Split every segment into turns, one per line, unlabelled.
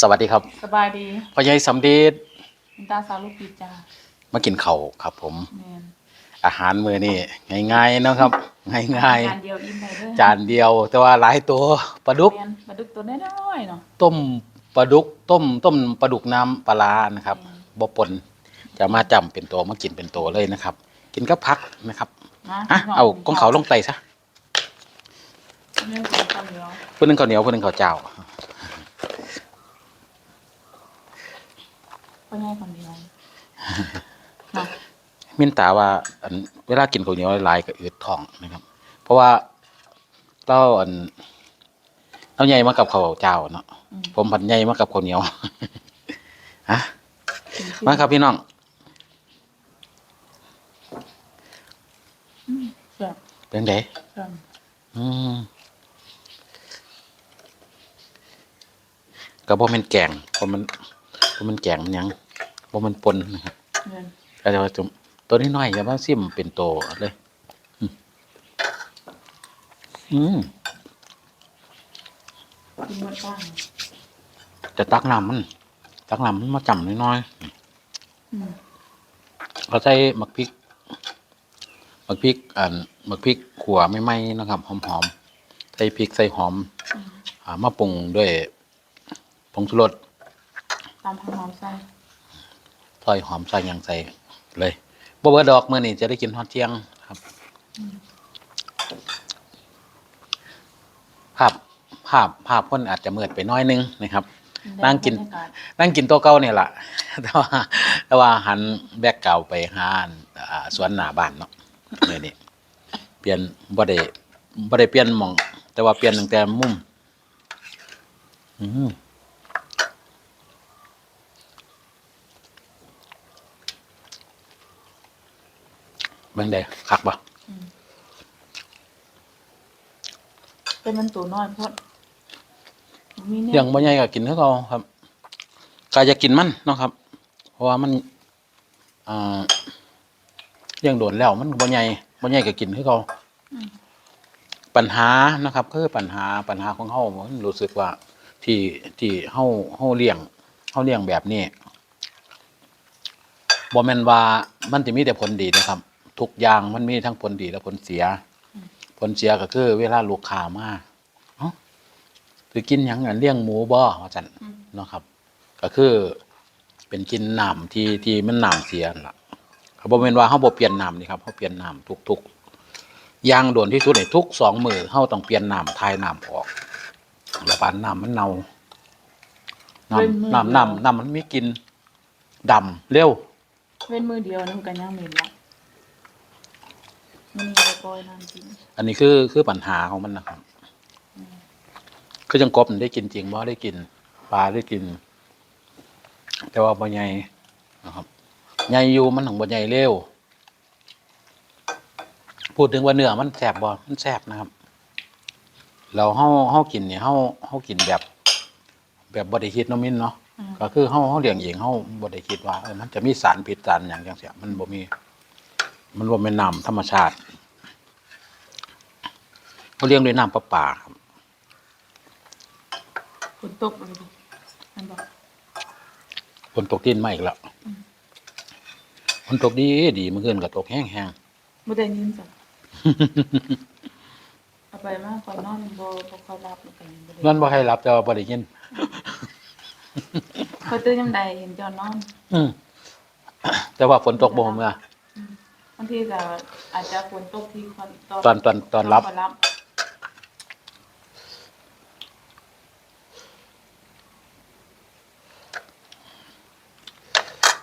สวัสดีครับ
สบายดี
พ่อใหญ่สำลี
คุณตาสาวลูกปีจ้า
มากินข้าวครับผม
แมน
อาหารมื้อนี้ง่ายๆเนาะครับ ง่าย
จานเดียวอิ่มเลยเด้อ
ๆ จานเดียว แต่ว่าหลายตัวปลาดุก
แมนปลาดุกตัวน้อยๆเนาะ
ต้มปลาดุกต้มต้มปลาดุกน้ำปลาร้านะครับ
อืม
บ่ปนจะมาจำเป็นตัวมากินเป็นตัวเลยนะครับ กินกับพักนะครับ
นะ
อะเอากองเขาลงไตซะ
เรื่องของข้าวเหนียว
เพื่อนนึงข้าวเหนียวเพื่อนนึงข้าวเจ้า
ก็ง่ายคนเดียวนะ
มินตาว่าอันเวลากินข้าวเหนียวหลายๆก็อืดท้องนะครับ เพราะว่าเราอันเราใหญ่มากับข้าวเจ้าเนาะ
อืม
ผมผัดใหญ่มากับข้าวเหนียวฮะ
ชิๆ
มาครับพี่น้อง
แซ่บ
เป็นไง
แซ่บ
อืมก็บ่แม่นแกงบ่มัน บ่มันแกงมันหยังบ่มันปนนะครับ
แมน
ก็จะว่าจุ่มตัวนี้น้อยอย่ามาซิมเป็นโตเลยอืมอืม
กินหมดบ้าง
แต่ตักน้ำมัน ตักน้ำมันมาจำน้อย
อืม
ๆเราใส่หมักพริกหมักพริกอ่าหมักพริกขัวไม่ไหม้นะครับหอมๆใส่พริกใส่หอม
อืม
อ่ามาปรุงด้วยผงชูรส
ตามหอมๆใส่
ซอยหอมใส่หยังใส่เลยบ่เบิดดอกมื้อนี้จะได้กินฮอดเที่ยงครับ ภาพภาพภาพคนอาจจะมืดไปหน้อยนึงนะครับ นั่งกิน
บรรยากาศ
นั่งกินโต๊ะเก่าเนี่ยแหละแต่ว่าแต่ว่าหันแบกเก่าไปหาอันอ่าสวนหน้าบ้านเนาะเนี่ยนี่เปลี่ยนบ่ได้บ่ได้เปลี่ยนหมอง แต่ว่าเปลี่ยนตั้งแต่มุมอืม เบิ่งได้คักบ่
เป็นมันตัวน้อยเพราะมีเนี่
เลี้ยงบ่ใหญ่ก็กินคือเก่าครับก็จะกินมันเนาะครับ เพราะว่ามันอ่าเลี้ยงโดนแล้วมันบ่ใหญ่บ่ใหญ่ก็กินคือเก่า
อืม
ปัญหานะครับคือปัญหาปัญหาของเฮามันรู้สึกว่า ที่ที่เฮาเฮาเลี้ยงเฮาเลี้ยงแบบนี้บ่แม่นว่ามันจะมีแต่ผลดีนะครับ ทุกอย่างมันมีทั้งผลดีและผลเสีย ผลเสียก็คือ เวลาลูกค้ามาเอ้าคือกินหยังอันเลี้ยงหมูบ่ว่าซั่น
อืม
เนาะครับ ก็คือ เป็นกินน้ำที่ที่มันน้ำเสียนั่นล่ะเขาบ่แม่นว่าเฮาบ่เปลี่ยนน้ำนี่ครับเฮาเปลี่ยนน้ำทุกๆอย่างโดนที่สุดในทุกสองมือเฮาต้องเปลี่ยนน้ำทายน้ำออกแล้วปานน้ำมันเน่าน้ำน้ำน้ำน้ำมันมีกลินดำเร็ว
เว้นมือเดียวนึงกันย่างเหม็นละ มันมีโปรยน้ำกิน
อันนี้คือคือปัญหาของมันนะครับ คือจังกบมันได้กินจริงบ่ได้กิน ปลาได้กิน แต่ว่าบ่ใหญ่นะครับใหญ่อยู่มันถึงบ่ใหญ่เร็ว พูดถึงว่าเนื้อมันแซ่บบ่มันแซ่บนะครับเราเฮาเฮากินเนี่ยเฮาเฮากินแบบ แบบบ่ได้คิดเนาะมินเนาะ
อืม
ก็คือเฮาเฮาเลี้ยงเองเฮาบ่ได้คิดว่าเออมันจะมีสารพิษสารหยังจังซี่มันบ่มี มันบ่แม่นน้ำธรรมชาติเขาเลี้ยงด้วยน้ำประปาครับ
ฝนตกเลยดิมันบอก
ฝนตกดินมาอีกแล้วฝนตกดีดีเมื่อคืนก็ตกแห้ง
ไม่ได้ยินจ้ะเอาไปมากก่อนนอนบ่บ่ค่อยรับแล้วกันบ่
ๆ
ได้
นั่นบ่ให้รับแต่ว่าบ่ได้ยิน
ค่อยตื่นยามใดเห็นเจอนอน
อืมแต่ว่าฝนตกบ่เมื่อ บา
งทีก็อาจจะฝนตกที่คน
ตอนตอนตอนรับ
ตอนรับ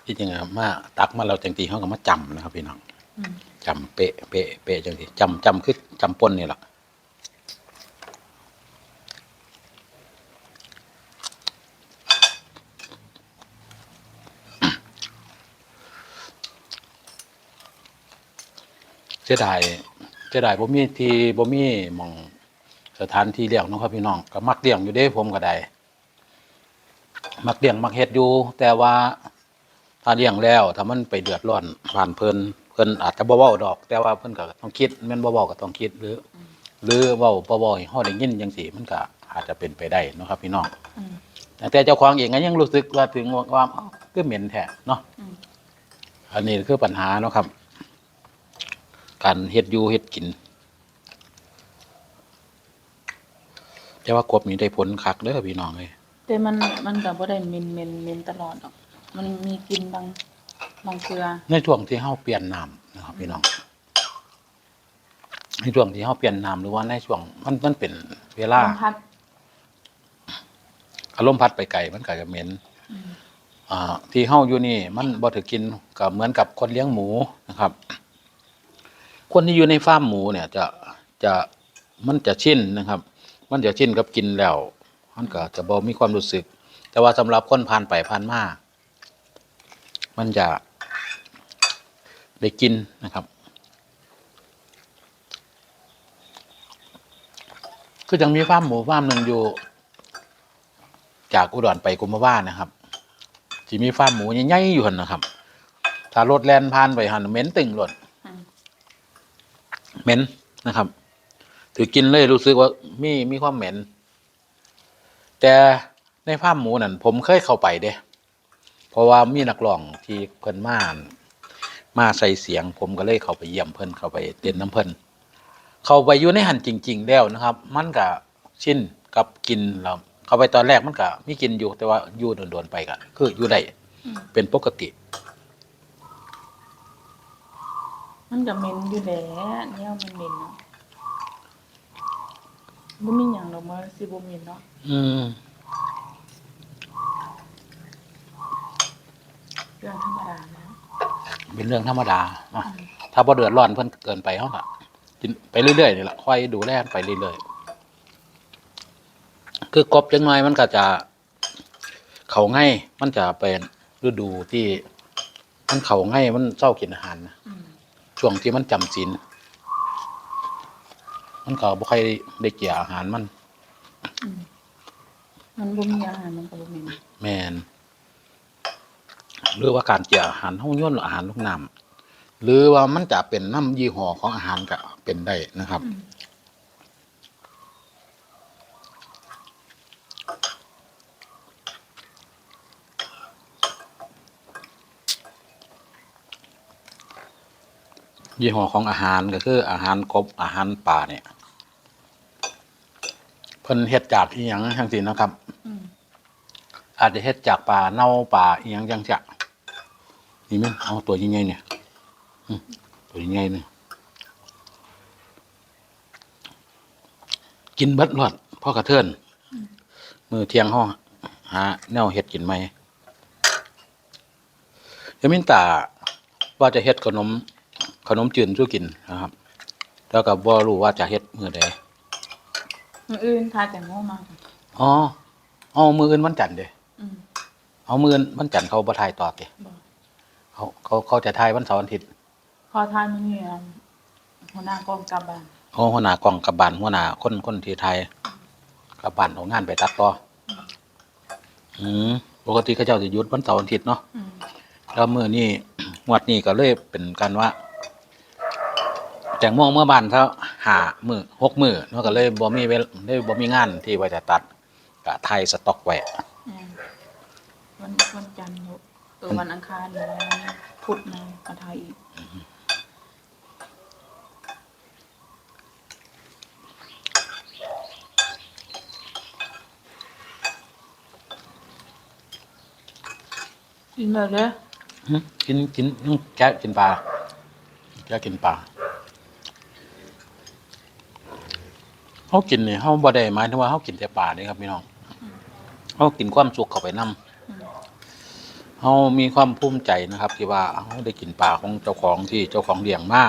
ที่จริงอะมาตักมาเราจังทีเขาก็มาจำนะครับพี่น้อง
อืม
จำเป๊ะเป๊ะเป๊ะจังทีจำจำคือจำปนนี่แหละ เสียดายเสียดายบ่มีที่บ่มีหมองสถานที่เลี้ยงเนาะครับพี่น้องก็มักเลี้ยงอยู่เด้ผมก็ได้มักเลี้ยงมักเฮ็ดอยู่ แต่ว่าถ้าเลี้ยงแล้วถ้ามันไปเดือดร้อนผ่านเพิ่นเพิ่นอาจจะบ่เว้าดอก แต่ว่าเพิ่นก็ต้องคิดแม่นบ่เว้าก็ต้องคิดหรือ หรือเว้าบ่เว้าให้เฮาได้ยินจังซี่มันก็อาจจะเป็นไปได้เนาะครับ พี่น้อง
อืม
แต่เจ้าของเองก็ยังรู้สึกว่าถึงว่าเอ้าคือเหม็นแท้เนาะ
อืม
อันนี้คือปัญหาเนาะครับ การเฮ็ดอยู่เฮ็ดกิน แต่ว่ากบนี้ได้ผลคักเด้อพี่น้องเลย
แต่มันมันก็บ่ได้เหม็นเหม็นเหม็นตลอดหรอก มันมีกลินบางบางเกลือ
ในช่วงที่เฮาเปลี่ยนน้ำนะครับพี่น้อง ในช่วงที่เฮาเปลี่ยนน้ำหรือว่าในช่วงมันมันเป็นเวลา
ลมพัด
อารมณ์พัดไปไกลมันก็จะเหม็น
อืม
อ่า ที่เฮาอยู่นี่ มันบ่ถือกินก็เหมือนกับคนเลี้ยงหมูนะครับ คนที่อยู่ในฟาร์มหมูเนี่ยจะจะมันจะชินนะครับ มันจะชินกับกินแล้วมันก็จะบ่มีความรู้สึก แต่ว่าสำหรับคนผ่านไปผ่านมามันจะได้กินนะครับคือยังมีฟาร์มหมูฟาร์มหนึ่งอยู่ จากอุดรไปกุมภาวานะครับที่มีฟาร์มหมูใหญ่ๆอยู่หันนะครับ ถ้ารถแล่นผ่านไปหันเหม็นตึงรถ
อืม
เหม็นนะครับถือกินเลยรู้สึกว่ามีมีความเหม็น แต่ในฟาร์มหมูนั่นผมเคยเข้าไปเด้เพราะว่ามีนักร้องที่เพิ่นมามาใส่เสียง ผมก็เลยเข้าไปเยี่ยมเพิ่นเข้าไปเต้นน้ำเพิ่นเข้าไปอยู่ในหันจริง ๆ แล้วนะครับ มันก็ชินกับกินแล้วเข้าไปตอนแรกมันก็มีกินอยู่แต่ว่าอยู่โดนๆไปก็คืออยู่ได้
อืม
เป็นปกติ
มันก็เหม็นอยู่แหละเนี่ยมันเหม็นเนาะบ่มีหยังหรอกมันสิบ่เหม็นเนาะ
อืม
เรื่องธรรมดานะ
เป็นเรื่องธรรมดาเนาะถ้าพอเดือดร้อนเพิ่นเกินไปเขาก็กินไปเรื่อยๆนี่แหละค่อยดูแลไปเรื่อยๆคือกบจังหน่อยมันก็จะ เขาง่ายมันจะเป็นฤดูที่ มันเขาง่ายมันเศร้ากินอาหารนะ
อืม
ช่วงที่มันจำศีลมันก็บ่ค่อยได้เกี่ยอาหารมัน
อืมมันบ่มีอาหารมันก็บ่เหม็น
แมนหรือว่าการเกี่ยอาหารห้องย่นอาหารลูกน้ำหรือว่ามันจะเป็นน้ำยี่ห้อของอาหารก็เป็นได้นะครับ ยี่ห้อของอาหารก็คืออาหารกบอาหารป่าเนี่ย เพิ่นเฮ็ดจากอีหยังจังซี่นะครับ
อืม
อาจจะเฮ็ดจากปลาเน่าปลาอีหยังจังจะนี่มั้ยเอาตัวใหญ่ๆเนี่ยอืมตัวใหญ่ๆเนี่ยกินเบิดรอดพ่อกระเทินมือเที่ยงห้องหาแนวเฮ็ดกินไหมยามินตาว่าจะเฮ็ดขนม ขนมจืนสู้กินนะครับแล้วก็บ่รู้ว่าจะเฮ็ดมื้อใด
มื้ออื่นทานแต่โง่มาก
อ๋ออ๋อมื้ออื่นวันจันทร์เด้
อืม
เอามื้ออื่นวันจันทร์เขาบ่ทายต่อเด้
บ่
เขาเขาเขาจะทายวันเสาร์วันอาทิตย์
พอทานมื้อนี้อะหัวหน้ากองกลับบ้าน
โอ้หัวหน้ากองกลับบ้านหัวหน้าคนคนที่ไทยกลับบ้านเอางานไปตัดต่ออืมปกติเขาเจ้าจะหยุดวันเสาร์วันอาทิตย์เนาะ
อืม
แล้วมื้อนี้งวดนี้ก็เลยเป็นกันว่า แตงโมเมื่อบ้านเขาหามือหกมือเนาะก็เลยบ่มีเวลได้บ่มีงานที่ว่าจะตัดก็ไทยสต็อกไว้
อืมวันวันจันทร์อยู่เออวันอังคารหรือวันพุธนะมาทายอีกกินเลยเด้อ
หึกินกินแกะกินปลาแกะกินปลา เขากินเนี่ยเขาบ่ได้หมายถึงว่าเขากินแต่ปลาเนี่ยครับพี่น้องเขากินความสุขเข้าไปนํ
อืม
เขามีความภูมิใจนะครับ ที่ว่าเขาได้กินปลาของเจ้าของที่เจ้าของเลี้ยงมา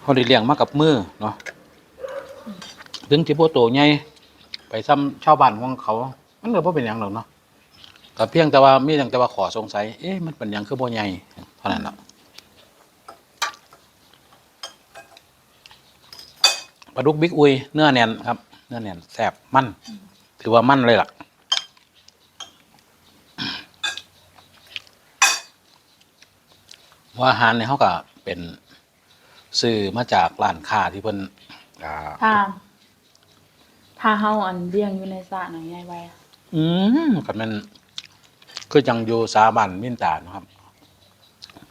เขาได้เลี้ยงมากับมือเนาะถึงที่โบโตใหญ่ไปซ้ำชาวบ้านของเขา มันก็บ่เป็นหยังหรอกเนาะก็เพียงแต่ว่ามีอย่างแต่ว่าขอสงสัย เอ๊ะมันเป็นหยังคือบ่ใหญ่เท่านั้นแหละ ปลาดุกบิ๊กอุยเนื้อแน่นครับ เนื้อแน่นแซ่บมันถือว่ามันเลยล่ะว่าอาหารเนี่ยเขาก็เป็นซื้อมาจากร้านค้าที่เพิ่นอ่า
ถามถถ้าเฮาอันเลี้ยงอยู่ในสระน่ะยายไว้อะ
อืมก็แมันคือจังอยู่สาบันมินตาเนาะครับ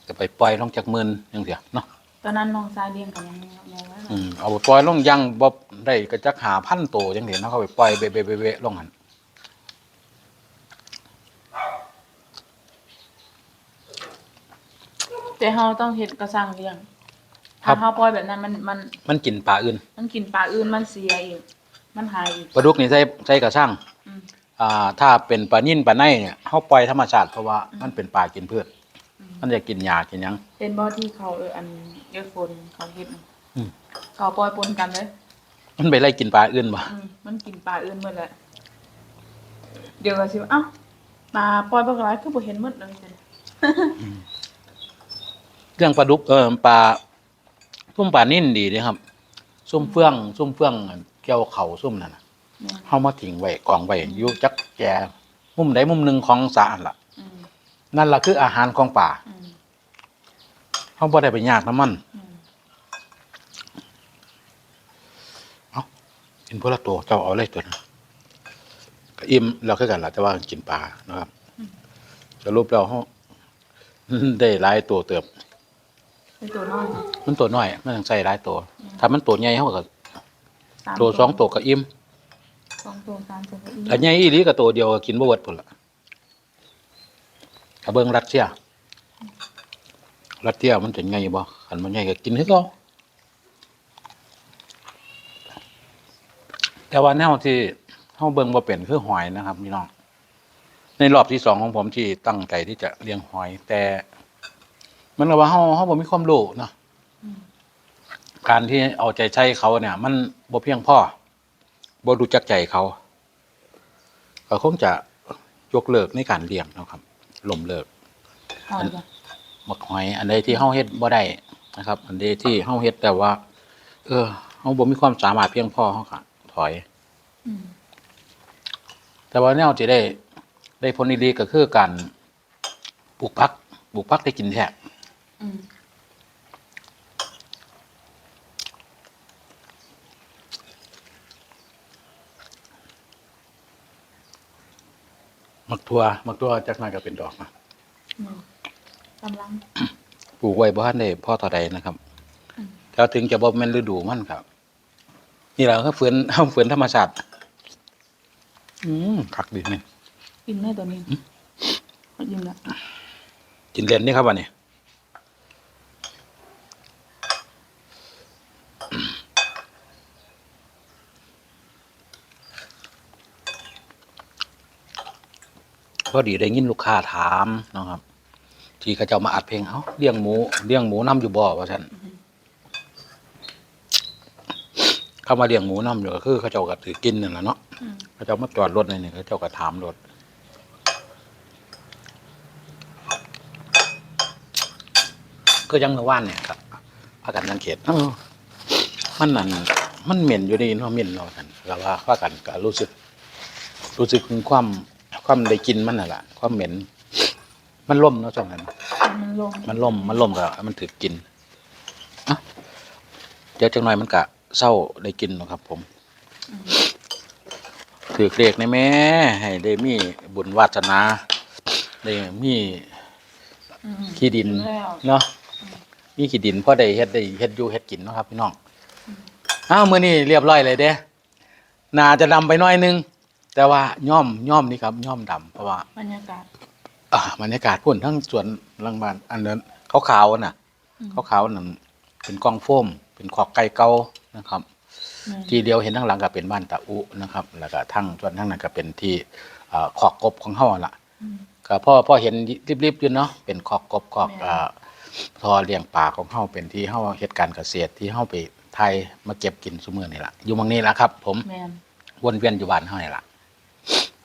จะไปปล่อยลงจากหมื่นจังเสียเนาะ
ตอนนั้นน้องชายเลี้ยงกันยังยายไว้
อืมเอาไปปล่อยลงยังบ่ได้ก็จักหาพันโตจังเสียเนาะเขาไปปล่อยเบะเบะเบะเบะลงหัน
แต่เฮาต้องเฮ็ดกระสังเลี้ยง ถ้าเฮาปล่อยแบบนั้นมันมัน
มันกินปลาอื่น
มันกินปลาอื่นมันเสียอีกมันหายอีก
ปลาดุกนี่ใส่ใส่กระช่าง
อืม
อ่า ถ้าเป็นปลานิ่นปลาในเนี่ยเฮาปล่อยธรรมชาติเพราะว่ามันเป็นปลากินพืช
อื ม
มันจะกินหญ้ากินหยัง
เป็นบ่ที่เขาเอออันเออฝนเขาเฮ็ดน่ะ
อืม
เขาปล่อยปนกันเลย
มันไปไล่กินปลาอื่นบ่
อืมมันกินปลาอื่นหมดแหละเดี๋ยวก็สิว่าเอ้าปลาปล่อยบ่หลายคือบ่เห็นหมดเลยจัง
เรื่องปลาดุกเออปลาซุ่มปลานิ่นดีเด้ครับซุ่มเฟื่องซุ่มเฟื่องเกี่ยวเข่าซุ่มนั่นน่ะ
แม่น
เฮามาทิ้งไว้กองไว้อยู่จักแจมุมใดมุมหนึ่งของสระนั่นล่ะ
อืม
นั่นล่ะคืออาหารของป่า
อืม
เฮาบ่ได้ไปยากน้ำมัน
อืม
กินพวกละตัวเจ้าเอาเลยตัวนั้นก็อิ่มแล้วคือกันล่ะแต่ว่ากินปลานะครับสรุปแล้วเฮาได้หลายตัวเติบ
เป็นตัวน้อยนะ
มันตัวน้อยมันต้องใส่หลายตัว ถ้ามันตัวใหญ่เฮาก็
สาม
ตัวสองตัวก็อิ่ม
สองตัวสามตัวก็อีก
ถ้าใหญ่อีหลีก็ตัวเดียวก็กินบ่เบิดพุ่นล่ะ ถ้าเบิ่งรัสเซียรัสเซียมันจะใหญ่บ่คันมันใหญ่ก็กินคือเก่าแต่ว่าแนวที่เฮาเบิ่งบ่เป็นคือหอยนะครับพี่น้องในรอบที่สองของผมที่ตั้งใจที่จะเลี้ยงหอย แต่ มันก็ว่าเฮาเฮาบ่มีความรู้เนาะการที่เอาใจใช้เขาเนี่ย มันบ่เพียงพอบ่รู้จักใจเขาก็คงจะยกเลิกในการเลี้ยงนะครับ ล้มเลิก
หอยจ้ะ
หมักหอย อันใดที่เฮาเฮ็ดบ่ได้นะครับ อันใดที่เฮาเฮ็ดแต่ว่า เออเฮาบ่มีความสามารถเพียงพอเฮาก็ถอย
อืม
แต่ว่าแนวที่ได้ ได้ผลดีๆก็คือการปลูกผักปลูกผักได้กินแท้
อืม
มักทั่วมักทั่วจักหน่อยก็เป็นดอกนะ
อืมกำลัง
ปลูกไว้บ่ทันได้พ่อต่อใดนะครับ
อืม
แล้วถึงจะบ่แม่นฤดูมันครับ นี่แหละคือฝืนเฮาฝืนธรรมชาติอืมคักดีนี่
กินได้ตัวนี้เขากินแล้ว
กินเล่นนี่ครับวันนี้ พอดีได้ยินลูกค้าถามนะครับ ที่เขาเจ้ามาอัดเพลงเอ้าเลี้ยงหมูเลี้ยงหมูน้ำอยู่บ่อว่าซั่นเข้ามาเลี้ยงหมูน้ำอยู่ก็คือเขาเจ้าก็ถือกินนั่นแหละเนาะเขาเจ้ามาจอดรถในนี่เขาเจ้าก็ถามรถก็ยังเมื่อวานเนี่ยครับพากันสังเกตเออมันนั่นมันเหม็นอยู่ดีเนาะเหม็นเนาะกันแล้วว่าพากันก็รู้สึก รู้สึกถึงความ ความได้กินมันน่ะล่ะ ความเหม็น มันล่มเนาะช่วงนั้น
มันลง
มันล่มมันล่มก็มันถือกินอะเดี๋ยวจังหน่อยมันกะเศร้าได้กินเนาะครับผม
อืม
ถือเกรกในแม่ให้ได้มีบุญวาสนาได้มี
อืม
ขี้ดิน
แล้ว
เนาะมีขี้ดินพอได้เฮ็ดได้เฮ็ดอยู่เฮ็ดกินเนาะครับพี่น้องอ้าวมื้อนี้เรียบร้อยเลยเด้น่าจะดำไปหน่อยนึง แต่ว่าย่อมย่อมนี่ครับย่อมดำเพราะว่า
บรรยากาศ
อ่าบรรยากาศพุ่นทั้งสวนหลังบ้านอันนั้นขาวๆน่ะ
อืม
ขาวๆนั่นเป็นกองโฟม เป็นขอกไก่เก่านะครับ
แม่น
ที่เดียวเห็นทั้งหลังก็เป็นบ้านตะอุนะครับ แล้วก็ทั้งส่วนทั้งนั้นก็เป็นที่เอ่อขอกกบของเฮาล่ะ
อืม
ก็พ่อพ่อเห็นริบๆอยู่เนาะเป็นขอกกบขอก
แม่น
เอ่อทอเลี้ยงปลาของเฮาเป็นที่เฮาเฮ็ดการเกษตรที่เฮาไปไทยมาเก็บกินซุมื้อนี่ล่ะอยู่หมองนี้ล่ะครับ ผม
แม่น
วนเวียนอยู่บ้านเฮานี่ล่ะ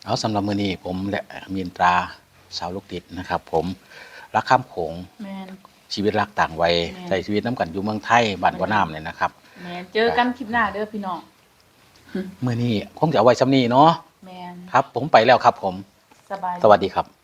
เอาสำหรับมื้อนี้ผมและมีนตราสาวลูกติดนะครับ ผมรักข้ามโขง
แม่น
ชีวิตรักต่างวัย
แม่น
ใช้ชีวิตน้ำกันอยู่เมืองไทยบ้านบ่อน้ำเนี่ยนะครับ
แม่นเจอกันคลิปหน้าเด้อพี่น้อง
มื้อนี้คงจะเอาไว้ซ้ำนี้เนาะ
แม่น
ครับ ผมไปแล้วครับ ผม
สบาย
สวัสดีครับ